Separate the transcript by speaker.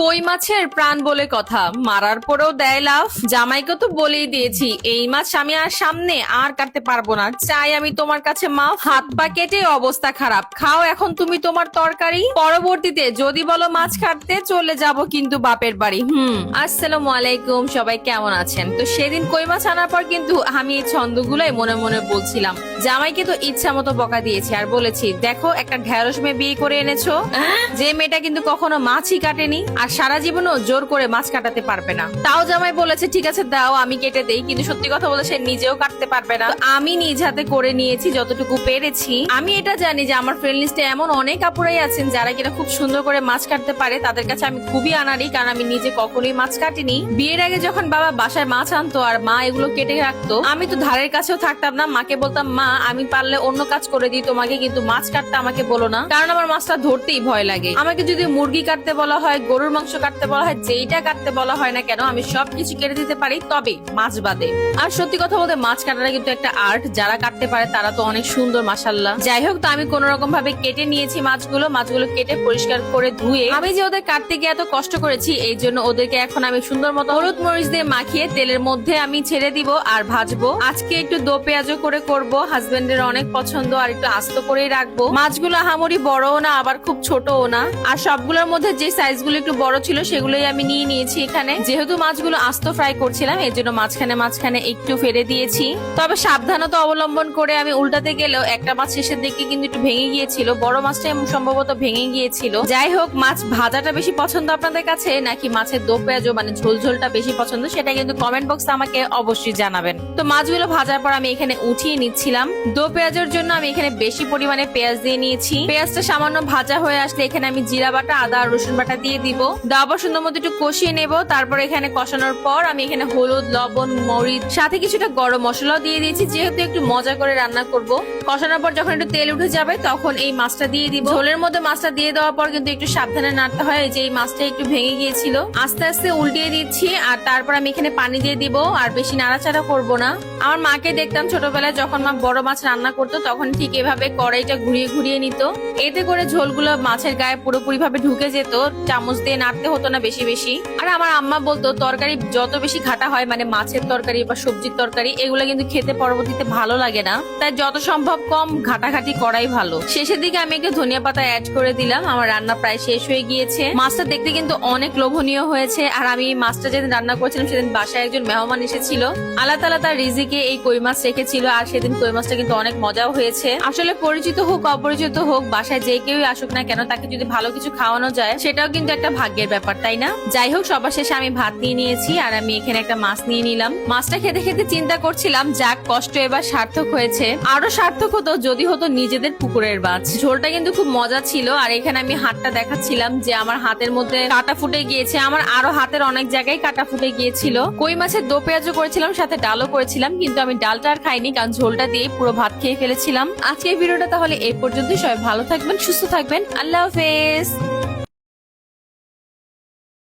Speaker 1: কই মাছের প্রাণ বলে কথা। মারার পরেও দেয় লাভ জামাইকে তো বলেই দিয়েছি, এই মাছ আমি আর সামনে আর কাটতে পারব না। চাই আমি তোমার কাছে মাফ। হাত পা কেটে অবস্থা খারাপ। খাও এখন তুমি তোমার তরকারি। পরবর্তীতে যদি বলো মাছ কাটতে, চলে যাব কিন্তু বাপের বাড়ি। হুম। আসসালামু আলাইকুম, সবাই কেমন আছেন? তো সেদিন কই মাছ আনার পর কিন্তু আমি এই ছন্দগুলোই মনে মনে বলছিলাম। জামাইকে তো ইচ্ছা মতো বকা দিয়েছি আর বলেছি, দেখো, একটা ঢেঁড়স মেয়ে বিয়ে করে এনেছো। যে মেয়েটা কিন্তু কখনো মাছই কাটেনি। আর সারা জীবনও জোর করে মাছ কাটাতে পারবে না। তাও জামাই বলেছে, ঠিক আছে, দাও, আমি কেটে দেই। কিন্তু সত্যি কথা বলে সে নিজেও কাটতে পারবে না। আমি নিজ হাতে করে নিয়েছি যতটুকু পেরেছি। আমি এটা জানি যে আমার ফ্রেন্ড লিস্টে এমন অনেক আপুরাই আছেন যারা কিনা খুব সুন্দর করে মাছ কাটতে পারে। তাদের কাছে আমি খুবই আনারি কারণ আমি নিজে কখনোই মাছ কাটিনি। বিয়ের আগে যখন বাবা বাসায় মাছ আনতো আর মা এগুলো কেটে রাখতো, আমি তো ধারের কাছেও থাকতাম না। মাকে বলতাম, মা, আমি পারলে অন্য কাজ করে দিই তোমাকে, কিন্তু মাছ কাটতে আমাকে বলো না। কারণ আমার মাছটা ধরতেই ভয় লাগে। আমাকে যদি মুরগি কাটতে বলা হয়, গরুর মাংস কাটতে বলা হয়, যেইটা কাটতে বলা হয় না কেন, আমি সবকিছু কেটে দিতে পারি, তবে মাছ বাদে। আর সত্যি কথা বলতে, মাছ কাটাটা কিন্তু একটা আর্ট, যারা কাটতে পারে তারা তো অনেক সুন্দর মাসাল্লাহ যাই হোক, তো আমি কোন রকম ভাবে কেটে নিয়েছি মাছগুলো মাছগুলো কেটে পরিষ্কার করে ধুয়ে, আমি যে ওদের কাটতে গিয়ে এত কষ্ট করেছি, এই জন্য ওদেরকে এখন আমি সুন্দর মতো হলুদ মরিচ দিয়ে মাখিয়ে তেলের মধ্যে আমি ছেড়ে দিব আর ভাজবো। আজকে একটু দো পেঁয়াজও করে করব, হাজবেন্ডের অনেক পছন্দ, আর একটু আস্ত করেই রাখব। মাছগুলো হামরি বড়ও না, আবার খুব ছোটও না। আর সবগুলোর মধ্যে যে সাইজগুলো একটু বড় ছিল, সেগুলোই আমি নিয়ে নিয়েছি এখানে। যেহেতু মাছগুলো আস্ত ফ্রাই করছিলাম, এর জন্য মাঝখানে মাঝখানে একটু ফেলে দিয়েছি। তবে সাবধানতা অবলম্বন করে আমি উল্টাতে গেলেও একটা মাছ শেষের দিকে কিন্তু একটু ভেঙে গিয়েছিল। বড় মাছটা সম্ভবত ভেঙে গিয়েছিল। যাই হোক, মাছ ভাজাটা বেশি পছন্দ আপনাদের কাছে, নাকি মাছের দো পেঁয়াজ মানে ঝোলঝোলটা বেশি পছন্দ, সেটা কিন্তু কমেন্ট বক্সে আমাকে অবশ্যই জানাবেন। তো মাছগুলো ভাজার পর আমি এখানে উঠিয়ে নিচ্ছিলাম। দো পেঁয়াজের জন্য আমি এখানে বেশি পরিমাণে পেঁয়াজ দিয়ে নিয়েছি। পেঁয়াজটা সামান্য ভাজা হয়ে আসলে এখানে আমি জিরা বাটা, আদা রসুন বাটা দিয়ে দিব। পর সুন্দর মতো একটু কষিয়ে নেব। তারপর এখানে কষানোর পর আমি এখানে হলুদ, লবণ, মরিচ, সাথে কিছুটা গরম মশলাও দিয়ে দিয়েছি, যেহেতু একটু মজা করে রান্না করব। কষানোর পর যখন একটু তেল উঠে যাবে, তখন এই মাছটা দিয়ে দিব। ঝোলের মধ্যে মাছটা দিয়ে দেওয়ার পর কিন্তু একটু সাবধানে নাড়তে হয় যে এই মাছটা একটু ভেঙে গিয়েছিল। আস্তে আস্তে উল্টিয়ে দিচ্ছি, আর তারপর আমি এখানে পানি দিয়ে দিব, আর বেশি নাড়াচাড়া করব না। আমার মাকে দেখতাম ছোটবেলায় যখন মা বড় মাছ রান্না করতো, তখন ঠিক এভাবে কড়াইটা ঘুরিয়ে ঘুরিয়ে নিত। এতে করে ঝোলগুলো মাছের গায়ে পুরোপুরি ভাবে ঢুকে যেত, চামচ দিয়ে নাড়তে হতো না বেশি বেশি। আর আমার আম্মা বলতো, তরকারি যত বেশি ঘাটা হয় মানে মাছের তরকারি বা সবজির তরকারি, এগুলো কিন্তু খেতে পরবর্তীতে ভালো লাগে না। তাই যত সম্ভব কম ঘাটাঘাটি করাই ভালো। শেষের দিকে আমি একটু ধনিয়া পাতা অ্যাড করে দিলাম। আমার রান্না প্রায় শেষ হয়ে গিয়েছে। মাছটা দেখতে কিন্তু অনেক লোভনীয় হয়েছে। আর আমি মাছটা যেদিন রান্না করেছিলাম, সেদিন বাসায় একজন মেহমান এসেছিল। আল্লাহ তালা তার রিজিকে এই কই মাছ রেখেছিল, আর সেদিন কই মাছটা কিন্তু অনেক মজাও হয়েছে। আসলে পরিচিত হোক, অপরিচিত হোক, বাসায় যে কেউই আসুক না কেন, তাকে যদি ভালো কিছু খাওয়ানো যায়, সেটাও কিন্তু একটা ভাগ্যের ব্যাপার, তাই না? যাই হোক, সবার শেষে আমি ভাত নিয়ে নিয়েছি আর আমি এখানে একটা মাছ নিয়ে নিলাম। মাছটা খেতে খেতে চিন্তা করছিলাম, যাক, কষ্ট এবার সার্থক হয়েছে। আরও সার্থক হতো, যদি হতো নিজেদের পুকুরের মাছ। ঝোলটা কিন্তু খুব মজা ছিল, আর এখানে আমি হাতটা দেখাচ্ছিলাম যে আমার হাতের মধ্যে কাটা ফুটে গিয়েছে। আমার আরও হাতের অনেক জায়গায় কাটা ফুটে গিয়েছিল। কই মাছের দো পেঁয়াজও করেছিলাম, সাথে ডালও করেছিলাম, কিন্তু আমি ডালটা আর খাইনি, কারণ ঝোলটা দিয়ে পুরো ভাত খেয়ে ফেলেছিলাম। আজকে এই ভিডিওটা তাহলে এই পর্যন্তই। সবাই ভালো থাকবেন, সুস্থ থাকবেন। আল্লাহ হাফেজ।